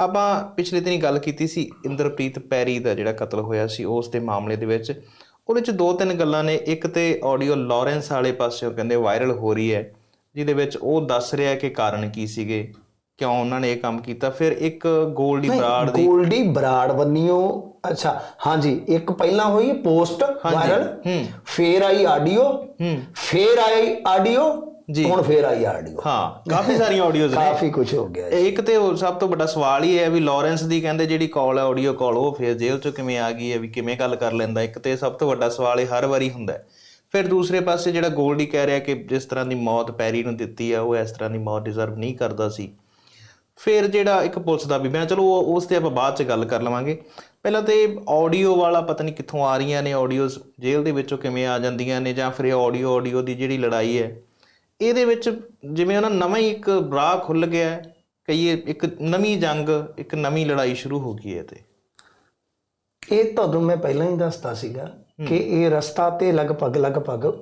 ਆਪਾਂ ਪਿਛਲੇ ਦਿਨੀ ਗੱਲ ਕੀਤੀ ਸੀ ਇੰਦਰਪ੍ਰੀਤ ਪੈਰੀ ਦਾ ਜਿਹੜਾ ਕਤਲ ਹੋਇਆ ਸੀ ਉਸ ਦੇ ਮਾਮਲੇ ਦੇ ਵਿੱਚ। ਉਹਦੇ ਚ ਦੋ ਤਿੰਨ ਗੱਲਾਂ ਨੇ। ਇੱਕ ਤੇ ਆਡੀਓ ਲਾਰੈਂਸ ਵਾਲੇ ਪਾਸਿਓਂ ਕਹਿੰਦੇ ਵਾਇਰਲ ਹੋ ਰਹੀ ਹੈ ਜਿਹਦੇ ਵਿੱਚ ਉਹ ਦੱਸ ਰਿਹਾ ਕਿ ਕਾਰਨ ਕੀ ਸੀਗੇ ਕਿਉਂ ਉਹਨਾਂ ਨੇ ਇਹ ਕੰਮ ਕੀਤਾ। ਫਿਰ ਇੱਕ ਗੋਲਡੀ ਬਰਾੜ ਦੀ ਗੋਲਡੀ ਬਰਾੜ ਬੰਨਿਓ ਅੱਛਾ ਹਾਂਜੀ ਇੱਕ ਪਹਿਲਾਂ ਹੋਈ ਪੋਸਟ ਵਾਇਰਲ ਫੇਰ ਆਈ ਆਡੀਓ ਫੇਰ ਆਈ ਆਡੀਓ ਜੀ। ਹੁਣ ਫੇਰ ਆਈ ਆਡੀਓ। ਹਾਂ ਕਾਫੀ ਸਾਰੀਆਂ ਆਡੀਓਜ਼ ਨੇ। ਕਾਫੀ ਕੁਝ ਹੋ ਗਿਆ ਇੱਕ ਤੇ ਸਭ ਤੋਂ ਵੱਡਾ ਸਵਾਲ ਹੀ ਹੈ ਵੀ ਲਾਰੈਂਸ ਦੀ ਕਹਿੰਦੇ ਜਿਹੜੀ ਕਾਲ ਹੈ ਆਡੀਓ ਕਾਲ ਉਹ ਫਿਰ ਜੇਲ੍ਹ ਚੋਂ ਕਿਵੇਂ ਆ ਗਈ ਹੈ ਵੀ ਕਿਵੇਂ ਗੱਲ ਕਰ ਲੈਂਦਾ। ਇੱਕ ਤੇ ਸਭ ਤੋਂ ਵੱਡਾ ਸਵਾਲ ਇਹ ਹਰ ਵਾਰੀ ਹੁੰਦਾ ਹੈ। ਫਿਰ ਦੂਸਰੇ ਪਾਸੇ ਜਿਹੜਾ ਗੋਲਡੀ ਕਹਿ ਰਿਹਾ ਕਿ ਜਿਸ ਤਰ੍ਹਾਂ ਦੀ ਮੌਤ ਪੈਰੀ ਨੂੰ ਦਿੱਤੀ ਹੈ ਉਹ ਇਸ ਤਰ੍ਹਾਂ ਦੀ ਮੌਤ ਡਿਜ਼ਰਵ ਨਹੀਂ ਕਰਦਾ ਸੀ। ਫਿਰ ਜਿਹੜਾ ਇੱਕ ਪੁਲਿਸ ਦਾ ਵੀ ਬਿਆਨ ਚਲੋ ਉਸ ਤੇ ਆਪਾਂ ਬਾਅਦ ਚ ਗੱਲ ਕਰ ਲਵਾਂਗੇ। ਪਹਿਲਾਂ ਤੇ ਆਡੀਓ ਵਾਲਾ ਪਤਾ ਨਹੀਂ ਕਿੱਥੋਂ ਆ ਰਹੀਆਂ ਨੇ ਆਡੀਓਜ਼ ਜੇਲ੍ਹ ਦੇ ਵਿੱਚੋਂ ਕਿਵੇਂ ਆ ਜਾਂਦੀਆਂ ਨੇ ਜਾਂ ਫਿਰ ਇਹ ਆਡੀਓ ਆਡੀਓ ਦੀ ਜਿਹੜੀ ਲੜਾਈ ਹੈ ਇਹਦੇ ਵਿੱਚ ਜਿਵੇਂ ਉਹਨਾਂ ਨਵਾਂ ਹੀ ਇੱਕ ਰਾਹ ਖੁੱਲ ਗਿਆ ਹੈ ਕਹੀਏ ਇੱਕ ਨਵੀਂ ਜੰਗ ਇੱਕ ਨਵੀਂ ਲੜਾਈ ਸ਼ੁਰੂ ਹੋ ਗਈ ਹੈ ਤੇ। ਇਹ ਤੁਹਾਨੂੰ ਮੈਂ ਪਹਿਲਾਂ ਹੀ ਦੱਸਤਾ ਸੀਗਾ ਕਿ ਇਹ ਰਸਤਾ ਤੇ ਲਗਭਗ ਲਗਭਗ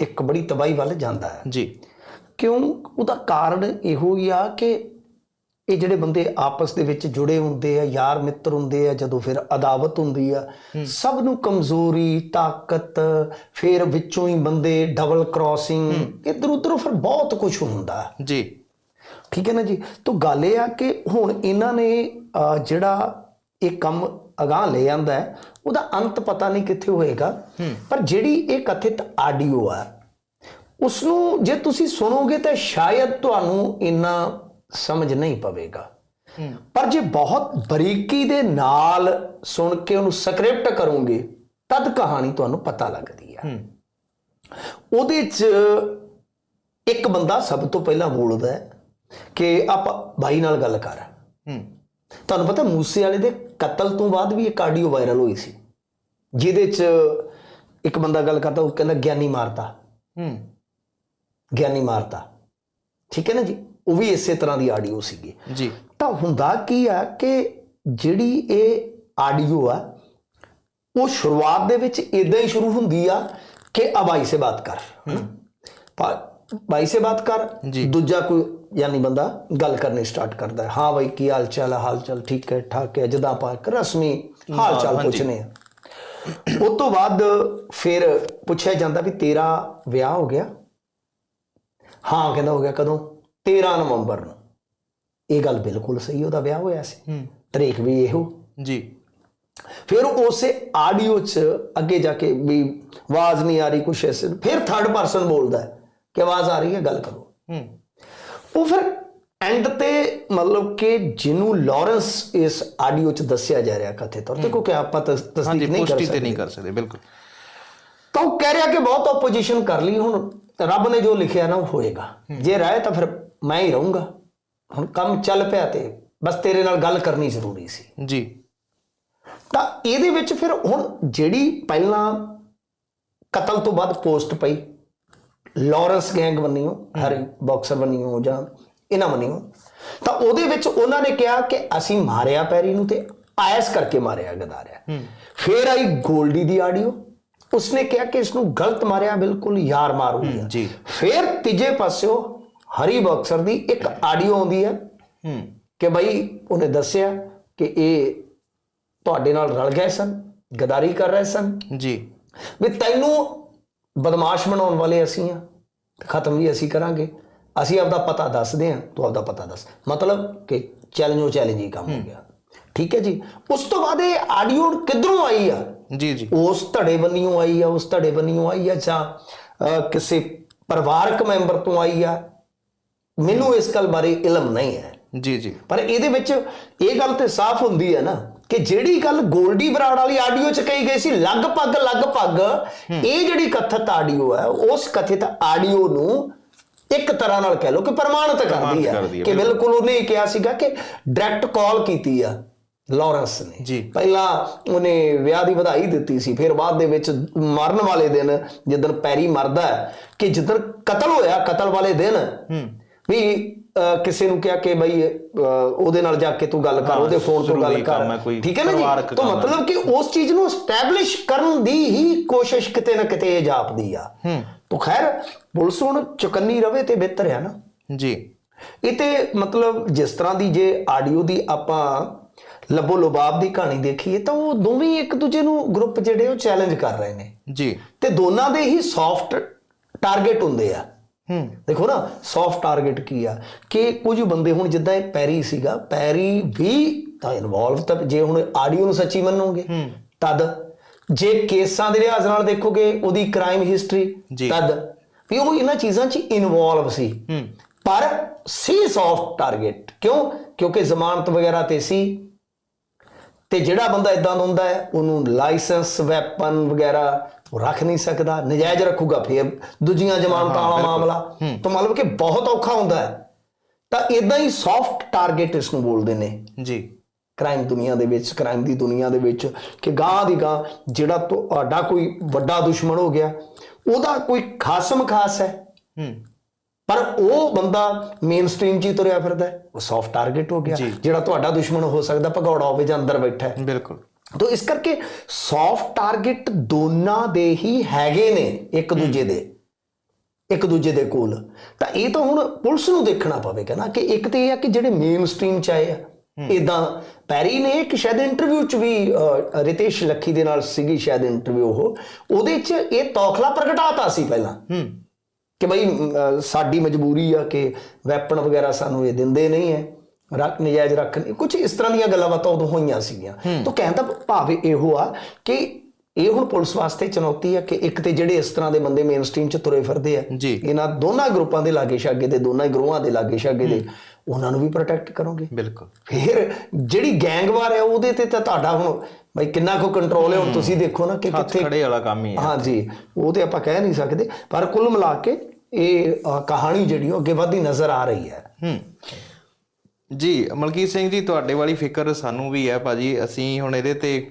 ਇੱਕ ਬੜੀ ਤਬਾਹੀ ਵੱਲ ਜਾਂਦਾ ਹੈ। ਜੀ। ਕਿਉਂ? ਉਹਦਾ ਕਾਰਨ ਇਹੋ ਹੀ ਆ ਕਿ ਇਹ ਜਿਹੜੇ ਬੰਦੇ ਆਪਸ ਦੇ ਵਿੱਚ ਜੁੜੇ ਹੁੰਦੇ ਆ ਯਾਰ ਮਿੱਤਰ ਹੁੰਦੇ ਆ ਜਦੋਂ ਫਿਰ ਅਦਾਵਤ ਹੁੰਦੀ ਆ ਸਭ ਨੂੰ ਕਮਜ਼ੋਰੀ ਤਾਕਤ ਫਿਰ ਵਿੱਚੋਂ ਹੀ ਬੰਦੇ ਡਬਲ ਕ੍ਰਾਸਿੰਗ ਇਧਰ ਉਧਰ ਫਿਰ ਬਹੁਤ ਕੁਝ ਹੁੰਦਾ। ਜੀ। ਠੀਕ ਹੈ ਨਾ ਜੀ? ਤਾਂ ਗੱਲ ਇਹ ਆ ਕਿ ਹੁਣ ਇਹਨਾਂ ਨੇ ਜਿਹੜਾ ਇਹ ਕੰਮ ਅਗਾਹ ਲੈ ਜਾਂਦਾ ਉਹਦਾ ਅੰਤ ਪਤਾ ਨਹੀਂ ਕਿੱਥੇ ਹੋਏਗਾ। ਪਰ ਜਿਹੜੀ ਇਹ ਕਥਿਤ ਆਡੀਓ ਆ ਉਸ ਨੂੰ ਜੇ ਤੁਸੀਂ ਸੁਣੋਗੇ ਤਾਂ ਸ਼ਾਇਦ ਤੁਹਾਨੂੰ ਇੰਨਾ ਸਮਝ ਨਹੀਂ ਪਵੇਗਾ। ਪਰ ਜੇ ਬਹੁਤ ਬਰੀਕੀ ਦੇ ਨਾਲ ਸੁਣ ਕੇ ਉਹਨੂੰ ਸਕ੍ਰਿਪਟ ਕਰੋਗੇ ਤਦ ਕਹਾਣੀ ਤੁਹਾਨੂੰ ਪਤਾ ਲੱਗਦੀ ਆ। ਹੂੰ। ਉਹਦੇ 'ਚ ਇੱਕ ਬੰਦਾ ਸਭ ਤੋਂ ਪਹਿਲਾਂ ਬੋਲਦਾ ਹੈ ਕਿ ਆਪਾਂ ਬਾਈ ਨਾਲ ਗੱਲ ਕਰ। ਤੁਹਾਨੂੰ ਪਤਾ ਮੂਸੇ ਵਾਲੇ ਦੇ ਕਤਲ ਤੋਂ ਬਾਅਦ ਵੀ ਇੱਕ ਆਡੀਓ ਵਾਇਰਲ ਹੋਈ ਸੀ। ਜਿਹਦੇ 'ਚ ਇੱਕ ਬੰਦਾ ਗੱਲ ਕਰਦਾ ਉਹ ਕਹਿੰਦਾ ਗਿਆਨੀ ਮਾਰਤਾ। ਹੂੰ। ਗਿਆਨੀ ਮਾਰਤਾ। ਠੀਕ ਹੈ ਨਾ ਜੀ? ਉਹ ਵੀ ਇਸੇ ਤਰ੍ਹਾਂ ਦੀ ਆਡੀਓ ਸੀਗੀ। ਜੀ। ਤਾਂ ਹੁੰਦਾ ਕੀ ਆ ਕਿ ਜਿਹੜੀ ਇਹ ਆਡੀਓ ਆ ਉਹ ਸ਼ੁਰੂਆਤ ਦੇ ਵਿੱਚ ਇਦਾਂ ਹੀ ਸ਼ੁਰੂ ਹੁੰਦੀ ਆ ਕਿ ਆ ਬਾਈ ਸੇ ਬਾਤ ਕਰ ਪਰ ਬਾਈ ਸੇ ਬਾਤ ਕਰ। ਦੂਜਾ ਕੋਈ ਯਾਨੀ ਬੰਦਾ ਗੱਲ ਕਰਨੀ ਸਟਾਰਟ ਕਰਦਾ ਹੈ। ਹਾਂ ਬਾਈ ਕੀ ਹਾਲ ਚਾਲ ਹੈ ਹਾਲ ਚਾਲ ਠੀਕ ਹੈ ਠਾਕ ਹੈ ਜਦਾਂ ਪਾਕ ਰਸਮੀ ਹਾਲ ਚਾਲ। ਪੁੱਛਨੇ ਆ ਉਸ ਤੋਂ ਬਾਅਦ ਫਿਰ ਪੁੱਛਿਆ ਜਾਂਦਾ ਵੀ ਤੇਰਾ ਵਿਆਹ ਹੋ ਗਿਆ? ਹਾਂ ਕਹਿੰਦਾ ਹੋ ਗਿਆ। ਕਦੋਂ? 13 ਨਵੰਬਰ ਨੂੰ। ਇਹ ਗੱਲ ਬਿਲਕੁਲ ਸਹੀ ਉਹਦਾ ਵਿਆਹ ਹੋਇਆ ਸੀ। ਤਰੀਕ ਵੀ ਇਹੋ। ਜੀ। ਫਿਰ ਉਸੇ ਆਡੀਓ 'ਚ ਅੱਗੇ ਜਾ ਕੇ ਵੀ ਆਵਾਜ਼ ਨਹੀਂ ਆ ਰਹੀ ਕੁਛ ਐਸੇ ਫਿਰ ਥਰਡ ਪਰਸਨ ਬੋਲਦਾ ਹੈ ਕਿ ਆਵਾਜ਼ ਆ ਰਹੀ ਹੈ ਗੱਲ ਕਰੋ। ਉਹ ਫਿਰ ਐਂਡ ਤੇ ਮਤਲਬ ਕਿ ਜਿਹਨੂੰ ਲਾਰੈਂਸ ਇਸ ਆਡੀਓ 'ਚ ਦੱਸਿਆ ਜਾ ਰਿਹਾ ਕਥੇ ਤੌਰ ਤੇ ਕਿਉਂਕਿ ਆਪਾਂ ਤਸਦੀਕ ਨਹੀਂ ਕਰ ਪੁਸ਼ਟੀ ਤੇ ਸਕਦੇ। ਨਹੀਂ ਕਰ ਸਕਦੇ ਬਿਲਕੁਲ। ਤਾਂ ਉਹ ਕਹਿ ਰਿਹਾ ਕਿ ਬਹੁਤ ਆਪੋਜੀਸ਼ਨ ਕਰ ਲਈ ਹੁਣ ਰੱਬ ਨੇ ਜੋ ਲਿਖਿਆ ਨਾ ਉਹ ਹੋਏਗਾ। ਜੇ ਰਹੇ ਤਾਂ ਫਿਰ ਮੈਂ ਹੀ ਰਹੂੰਗਾ। ਹੁਣ ਕੰਮ ਚੱਲ ਪਿਆ ਤੇ ਬਸ ਤੇਰੇ ਨਾਲ ਗੱਲ ਕਰਨੀ ਜ਼ਰੂਰੀ ਸੀ। ਜੀ। ਤਾਂ ਇਹਦੇ ਵਿੱਚ ਫਿਰ ਹੁਣ ਜਿਹੜੀ ਪਹਿਲਾਂ ਕਤਲ ਤੋਂ ਬਾਅਦ ਪੋਸਟ ਪਈ ਲਾਰੈਂਸ ਗੈਂਗ ਬੰਨਿਓ ਹਰੀ ਬਾਕਸਰ ਬੰਨਿਓ ਜਾਂ ਇਹਨਾਂ ਬੰਨਿਓ ਤਾਂ ਉਹਦੇ ਵਿੱਚ ਉਹਨਾਂ ਨੇ ਕਿਹਾ ਕਿ ਅਸੀਂ ਮਾਰਿਆ ਪੈਰੀ ਨੂੰ ਤੇ ਆਇਸ ਕਰਕੇ ਮਾਰਿਆ ਗਦਾਰਿਆ। ਫਿਰ ਆਈ ਗੋਲਡੀ ਦੀ ਆਡੀਓ। ਉਸਨੇ ਕਿਹਾ ਕਿ ਇਸ ਨੂੰ ਗਲਤ ਮਾਰਿਆ ਬਿਲਕੁਲ ਯਾਰ ਮਾਰ ਜੀ। ਫਿਰ ਤੀਜੇ ਪਾਸਿਓ ਹਰੀ ਬਾਕਸਰ ਦੀ ਇੱਕ ਆਡੀਓ ਆਉਂਦੀ ਹੈ ਹੂੰ। ਕਿ ਭਾਈ ਉਹਨੇ ਦੱਸਿਆ ਕਿ ਇਹ ਤੁਹਾਡੇ ਨਾਲ ਰਲ ਗਏ ਸਨ ਗਦਾਰੀ ਕਰ ਰਹੇ ਸਨ। ਜੀ। ਵੀ ਤੈਨੂੰ ਬਦਮਾਸ਼ ਬਣਾਉਣ ਵਾਲੇ ਅਸੀਂ ਆ ਖਤਮ ਵੀ ਅਸੀਂ ਕਰਾਂਗੇ। ਅਸੀਂ ਆਪਦਾ ਪਤਾ ਦੱਸਦੇ ਆ ਤੂੰ ਆਪਦਾ ਪਤਾ ਦੱਸ। ਮਤਲਬ ਕਿ ਚੈਲੰਜੋ ਚੈਲੰਜ ਹੀ ਕੰਮ ਹੋ ਗਿਆ। ਠੀਕ ਹੈ ਜੀ? ਉਸ ਤੋਂ ਬਾਅਦ ਇਹ ਆਡੀਓ ਕਿੱਧਰੋਂ ਆਈ ਆ? ਜੀ ਜੀ। ਉਸ ਧੜੇ ਬੰਨਿਓ ਆਈ ਆ ਉਸ ਧੜੇ ਬੰਨਿਓ ਆਈ ਆ ਜਾਂ ਕਿਸੇ ਪਰਿਵਾਰਕ ਮੈਂਬਰ ਤੋਂ ਆਈ ਆ? ਮੈਨੂੰ ਇਸ ਗੱਲ ਬਾਰੇ ਇਲਮ ਨਹੀਂ ਹੈ। ਜੀ ਜੀ। ਪਰ ਇਹਦੇ ਵਿੱਚ ਇਹ ਗੱਲ ਤੇ ਸਾਫ਼ ਹੁੰਦੀ ਹੈ ਨਾ ਕਿ ਜਿਹੜੀ ਗੱਲ ਗੋਲਡੀ ਬਰਾੜ ਵਾਲੀ ਆਡੀਓ ਚ ਕਹੀ ਗਈ ਸੀ ਲਗਭਗ ਲਗਭਗ ਇਹ ਜਿਹੜੀ ਕਥਿਤ ਆਡੀਓ ਹੈ ਉਸ ਕਥਿਤ ਆਡੀਓ ਨੂੰ ਇੱਕ ਤਰ੍ਹਾਂ ਨਾਲ ਕਹਿ ਲਓ ਕਿ ਪ੍ਰਮਾਣਿਤ ਕਰਦੀ ਹੈ। ਕਿ ਬਿਲਕੁਲ। ਉਹਨੇ ਕਿਹਾ ਸੀਗਾ ਕਿ ਡਾਇਰੈਕਟ ਕਾਲ ਕੀਤੀ ਆ ਲਾਰੈਂਸ ਨੇ। ਜੀ। ਪਹਿਲਾਂ ਉਹਨੇ ਵਿਆਹ ਦੀ ਵਧਾਈ ਦਿੱਤੀ ਸੀ ਫਿਰ ਬਾਅਦ ਦੇ ਵਿੱਚ ਮਰਨ ਵਾਲੇ ਦਿਨ ਜਿੱਦਣ ਪੈਰੀ ਮਰਦਾ ਕਿ ਜਿੱਦਣ ਕਤਲ ਹੋਇਆ ਕਤਲ ਵਾਲੇ ਦਿਨ ਵੀ ਕਿਸੇ ਨੂੰ ਕਿਹਾ ਕਿ ਬਈ ਉਹਦੇ ਨਾਲ ਜਾ ਕੇ ਤੂੰ ਗੱਲ ਕਰ ਉਹਦੇ ਫੋਨ ਤੋਂ ਗੱਲ ਕਰ। ਠੀਕ ਹੈ ਨਾ ਜੀ? ਤਾਂ। ਮਤਲਬ ਕਿ ਉਸ ਚੀਜ਼ ਨੂੰ ਸਟੈਬਲਿਸ਼ ਕਰਨ ਦੀ ਹੀ ਕੋਸ਼ਿਸ਼ ਕਿਤੇ ਨਾ ਕਿਤੇ ਇਹ ਜਾਪਦੀ ਆ। ਹੂੰ। ਤਾਂ ਖੈਰ ਪੁਲਿਸ ਹੁਣ ਚੁਕੰਨੀ ਰਵੇ ਤੇ ਬਿਹਤਰ ਹੈ ਨਾ? ਜੀ। ਇਹ ਤੇ ਮਤਲਬ ਜਿਸ ਤਰ੍ਹਾਂ ਦੀ ਜੇ ਆਡੀਓ ਦੀ ਆਪਾਂ ਲੱਬੋ ਲੁਬਾਬ ਦੀ ਕਹਾਣੀ ਦੇਖੀਏ ਤਾਂ ਉਹ ਦੋਵੇਂ ਇੱਕ ਦੂਜੇ ਨੂੰ ਗਰੁੱਪ ਜਿਹੜੇ ਉਹ ਚੈਲੰਜ ਕਰ ਰਹੇ ਨੇ। ਜੀ। ਤੇ ਦੋਨਾਂ ਦੇ ਹੀ ਸੌਫਟ ਟਾਰਗੇਟ ਹੁੰਦੇ ਆ। ਹੂੰ। ਦੇਖੋ ਨਾ ਸੌਫਟ ਟਾਰਗੇਟ ਕੀ ਆ? ਕਿ ਕੁਝ ਬੰਦੇ ਹੁਣ ਜਿੱਦਾਂ ਇਹ ਪੈਰੀ ਸੀਗਾ ਪੈਰੀ ਵੀ ਤਾਂ ਇਨਵੋਲਵ ਤਾਂ ਜੇ ਹੁਣ ਆਡੀਓ ਨੂੰ ਸੱਚੀ ਮੰਨੋਗੇ ਤਦ। ਜੇ ਕੇਸਾਂ ਦੇ ਲਿਹਾਜ਼ ਨਾਲ ਦੇਖੋਗੇ ਉਹਦੀ ਕ੍ਰਾਈਮ ਹਿਸਟਰੀ। ਤਦ। ਵੀ ਉਹ ਇਹਨਾਂ ਚੀਜ਼ਾਂ 'ਚ ਇਨਵੋਲਵ ਸੀ। ਹੂੰ। ਪਰ ਸੀ ਸੌਫਟ ਟਾਰਗੇਟ ਕਿਉਂ? ਕਿਉਂਕਿ ਜ਼ਮਾਨਤ ਵਗੈਰਾ ਤੇ ਸੀ। ਤੇ ਜਿਹੜਾ ਬੰਦਾ ਇਦਾਂ ਦਾ ਹੁੰਦਾ ਹੈ ਉਹਨੂੰ ਲਾਇਸੈਂਸ ਵੈਪਨ ਵਗੈਰਾ ਉਹ ਰੱਖ ਨਹੀਂ ਸਕਦਾ ਨਜਾਇਜ਼ ਰੱਖੂਗਾ ਫਿਰ। ਦੂਜੀਆਂ ਜ਼ਮਾਨਤਾਂ ਵਾਲਾ ਮਾਮਲਾ ਤਾਂ ਮਤਲਬ ਕਿ ਬਹੁਤ ਔਖਾ ਹੁੰਦਾ ਹੈ। ਤਾਂ ਇਦਾਂ ਹੀ ਸੌਫਟ ਟਾਰਗੇਟ ਇਸ ਨੂੰ ਬੋਲਦੇ ਨੇ। ਜੀ। ਕ੍ਰਾਈਮ ਦੁਨੀਆ ਦੇ ਵਿੱਚ ਕ੍ਰਾਈਮ ਦੀ ਦੁਨੀਆ ਦੇ ਵਿੱਚ ਕਿ ਗਾਂ ਦੀ ਗਾਂ ਜਿਹੜਾ ਤੁਹਾਡਾ ਕੋਈ ਵੱਡਾ ਦੁਸ਼ਮਣ ਹੋ ਗਿਆ ਉਹਦਾ ਕੋਈ ਖਾਸਮ ਖਾਸ ਹੈ। ਹੂੰ। ਪਰ ਉਹ ਬੰਦਾ ਮੇਨ ਸਟ੍ਰੀਮ 'ਚ ਹੀ ਤੁਰਿਆ ਫਿਰਦਾ ਉਹ ਸੌਫਟ ਟਾਰਗੇਟ ਹੋ ਗਿਆ। ਜਿਹੜਾ ਤੁਹਾਡਾ ਦੁਸ਼ਮਣ ਹੋ ਸਕਦਾ ਭਗੌੜਾ ਹੋਵੇ ਜਾਂ ਅੰਦਰ ਬੈਠਾ ਹੈ। ਬਿਲਕੁਲ। ਤੋ ਇਸ ਕਰਕੇ ਸੌਫਟ ਟਾਰਗੇਟ ਦੋਨਾਂ ਦੇ ਹੀ ਹੈਗੇ ਨੇ ਇੱਕ ਦੂਜੇ ਦੇ ਇੱਕ ਦੂਜੇ ਦੇ ਕੋਲ। ਤਾਂ ਇਹ ਤਾਂ ਹੁਣ ਪੁਲਿਸ ਨੂੰ ਦੇਖਣਾ ਪਵੇਗਾ ਨਾ ਕਿ ਇੱਕ ਤੇ ਇਹ ਆ ਕਿ ਜਿਹੜੇ ਮੇਨ ਸਟ੍ਰੀਮ ਚ ਆਏ ਆ ਇਦਾਂ ਪੈਰੀ ਨੇ ਇੱਕ ਸ਼ਾਇਦ ਇੰਟਰਵਿਊ ਚ ਵੀ ਰਿਤੇਸ਼ ਲੱਖੀ ਦੇ ਨਾਲ ਸੀਗੀ ਸ਼ਾਇਦ ਇੰਟਰਵਿਊ ਉਹ ਉਹਦੇ ਚ ਇਹ ਤੌਖਲਾ ਪ੍ਰਗਟਾਤਾ ਸੀ ਪਹਿਲਾਂ। ਹੂੰ। ਕਿ ਬਈ ਸਾਡੀ ਮਜਬੂਰੀ ਆ ਕਿ ਵੈਪਨ ਵਗੈਰਾ ਸਾਨੂੰ ਇਹ ਦਿੰਦੇ ਨਹੀਂ ਹੈ ਰੱਖ ਨਜਾਇਜ਼ ਰੱਖ ਕੁਝ ਇਸ ਤਰ੍ਹਾਂ ਦੀਆਂ ਗੱਲਾਂ ਬਾਤਾਂ ਉਦੋਂ ਹੋਈਆਂ ਸੀਗੀਆਂ। ਤਾਂ ਕਹਿੰਦਾ ਭਾਵ ਇਹੋ ਆ ਕਿ ਇਹ ਹੁਣ ਪੁਲਿਸ ਵਾਸਤੇ ਚੁਣੌਤੀ ਆ ਕਿ ਇੱਕ ਤੇ ਜਿਹੜੇ ਇਸ ਤਰ੍ਹਾਂ ਦੇ ਬੰਦੇ ਮੇਨ ਸਟ੍ਰੀਮ 'ਚ ਤੁਰੇ ਫਿਰਦੇ ਆ ਇਹਨਾਂ ਦੋਨਾਂ ਗਰੁੱਪਾਂ ਦੇ ਲਾਗੇ ਛਾਗੇ ਦੇ ਦੋਨਾਂ ਹੀ ਗਰੋਹਾਂ ਦੇ ਲਾਗੇ ਛਾਗੇ ਦੇ ਉਹਨਾਂ ਨੂੰ ਵੀ ਪ੍ਰੋਟੈਕਟ ਕਰੋਗੇ। ਬਿਲਕੁਲ। ਫਿਰ ਜਿਹੜੀ ਗੈਂਗਵਾਰ ਹੈ ਉਹਦੇ ਤੇ ਤਾਂ ਤੁਹਾਡਾ ਹੁਣ ਬਈ ਕਿੰਨਾ ਕੁ ਕੰਟਰੋਲ ਹੈ ਹੁਣ ਤੁਸੀਂ ਦੇਖੋ ਨਾ ਕਿ ਕਿੱਥੇ ਖੜੇ ਵਾਲਾ ਕੰਮ ਹੀ ਹੈ ਹਾਂਜੀ ਉਹ ਤੇ ਆਪਾਂ ਕਹਿ ਨਹੀਂ ਸਕਦੇ ਪਰ ਕੁੱਲ ਮਿਲਾ ਕੇ ਇਹ ਕਹਾਣੀ ਜਿਹੜੀ ਉਹ ਅੱਗੇ ਵਧਦੀ ਨਜ਼ਰ ਆ ਰਹੀ ਹੈ। ਹੂੰ। ਜੀ ਮਲਕੀਤ ਸਿੰਘ ਜੀ ਤੁਹਾਡੇ ਵਾਲੀ ਫਿਕਰ ਸਾਨੂੰ ਵੀ ਹੈ ਭਾਜੀ। ਅਸੀਂ ਹੁਣ ਇਹਦੇ ਤੇ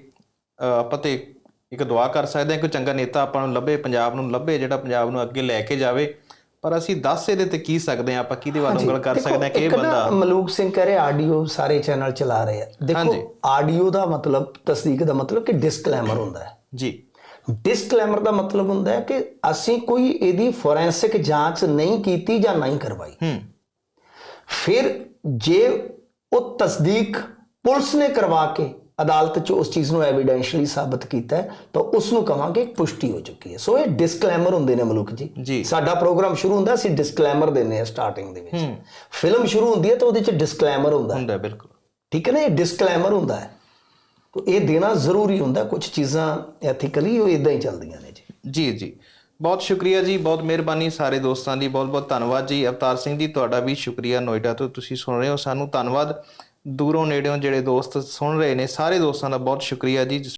ਆਪਾਂ ਤੇ ਇੱਕ ਦੁਆ ਕਰ ਸਕਦੇ ਹਾਂ ਕਿ ਚੰਗਾ ਨੇਤਾ ਆਪਾਂ ਨੂੰ ਲੱਭੇ ਪੰਜਾਬ ਨੂੰ ਲੱਭੇ ਜਿਹੜਾ ਪੰਜਾਬ ਨੂੰ ਅੱਗੇ ਲੈ ਕੇ ਜਾਵੇ। ਪਰ ਅਸੀਂ ਦੱਸ ਇਹਦੇ ਤੇ ਕੀ ਸਕਦੇ ਹਾਂ ਆਪਾਂ ਕਿਹਦੇ ਵੱਲ ਉਂਗਲ ਕਰ ਸਕਦੇ ਹਾਂ ਕਿ ਇਹ ਬੰਦਾ ਮਲੂਕ ਸਿੰਘ ਕਹ ਰਿਹਾ ਆਡੀਓ ਸਾਰੇ ਚੈਨਲ ਚਲਾ ਰਹੇ ਆ। ਦੇਖੋ। ਆਡੀਓ ਦਾ ਮਤਲਬ ਤਸਦੀਕ ਦਾ ਮਤਲਬ ਕਿ ਡਿਸਕਲੇਮਰ ਹੁੰਦਾ ਹੈ। ਜੀ। ਡਿਸਕਲੇਮਰ ਦਾ ਮਤਲਬ ਹੁੰਦਾ ਹੈ ਕਿ ਅਸੀਂ ਕੋਈ ਇਹਦੀ ਫੋਰੈਂਸਿਕ ਜਾਂਚ ਨਹੀਂ ਕੀਤੀ ਜਾਂ ਨਹੀਂ ਕਰਵਾਈ। ਹੂੰ। ਫਿਰ ਜੇ ਉਹ ਤਸਦੀਕ ਪੁਲਿਸ ਨੇ ਕਰਵਾ ਕੇ ਅਦਾਲਤ 'ਚ ਉਸ ਚੀਜ਼ ਨੂੰ ਐਵੀਡੈਂਸ਼ਲੀ ਸਾਬਤ ਕੀਤਾ ਤਾਂ ਉਸ ਨੂੰ ਕਵਾਂਗੇ ਪੁਸ਼ਟੀ ਹੋ ਚੁੱਕੀ ਹੈ। ਸੋ ਇਹ ਡਿਸਕਲੇਮਰ ਹੁੰਦੇ ਨੇ ਮਲੂਕ ਜੀ। ਸਾਡਾ ਪ੍ਰੋਗਰਾਮ ਸ਼ੁਰੂ ਹੁੰਦਾ ਅਸੀਂ ਡਿਸਕਲੇਮਰ ਦਿੰਦੇ ਹਾਂ ਸਟਾਰਟਿੰਗ ਦੇ ਵਿੱਚ। ਫਿਲਮ ਸ਼ੁਰੂ ਹੁੰਦੀ ਹੈ ਤਾਂ ਉਹਦੇ 'ਚ ਡਿਸਕਲੇਮਰ ਹੁੰਦਾ। ਹੁੰਦਾ ਬਿਲਕੁਲ। ਠੀਕ ਹੈ ਨਾ ਇਹ ਡਿਸਕਲੇਮਰ ਹੁੰਦਾ ਹੈ। ਤਾਂ ਇਹ ਦੇਣਾ ਜ਼ਰੂਰੀ ਹੁੰਦਾ ਕੁਝ ਚੀਜ਼ਾਂ ਐਥੀਕਲੀ ਉਹ ਇਦਾਂ ਹੀ ਚੱਲਦੀਆਂ ਨੇ ਜੀ। ਜੀ ਜੀ। ਬਹੁਤ ਸ਼ੁਕਰੀਆ ਜੀ, ਬਹੁਤ ਮਿਹਰਬਾਨੀ ਸਾਰੇ ਦੋਸਤਾਂ ਦੀ, ਬਹੁਤ ਬਹੁਤ ਧੰਨਵਾਦ ਜੀ। ਅਵਤਾਰ ਸਿੰਘ ਜੀ, ਤੁਹਾਡਾ ਵੀ ਸ਼ੁਕਰੀਆ ਨੋਇਡਾ ਤੋਂ ਤੁਸੀਂ ਸੁਣ ਰਹੇ ਹੋ। ਸਾਨੂੰ ਧੰਨਵਾਦ। ਦੂਰੋਂ ਨੇੜਿਓਂ ਜਿਹੜੇ ਦੋਸਤ ਸੁਣ ਰਹੇ ਨੇ, ਸਾਰੇ ਦੋਸਤਾਂ ਦਾ ਬਹੁਤ ਸ਼ੁਕਰੀਆ ਜੀ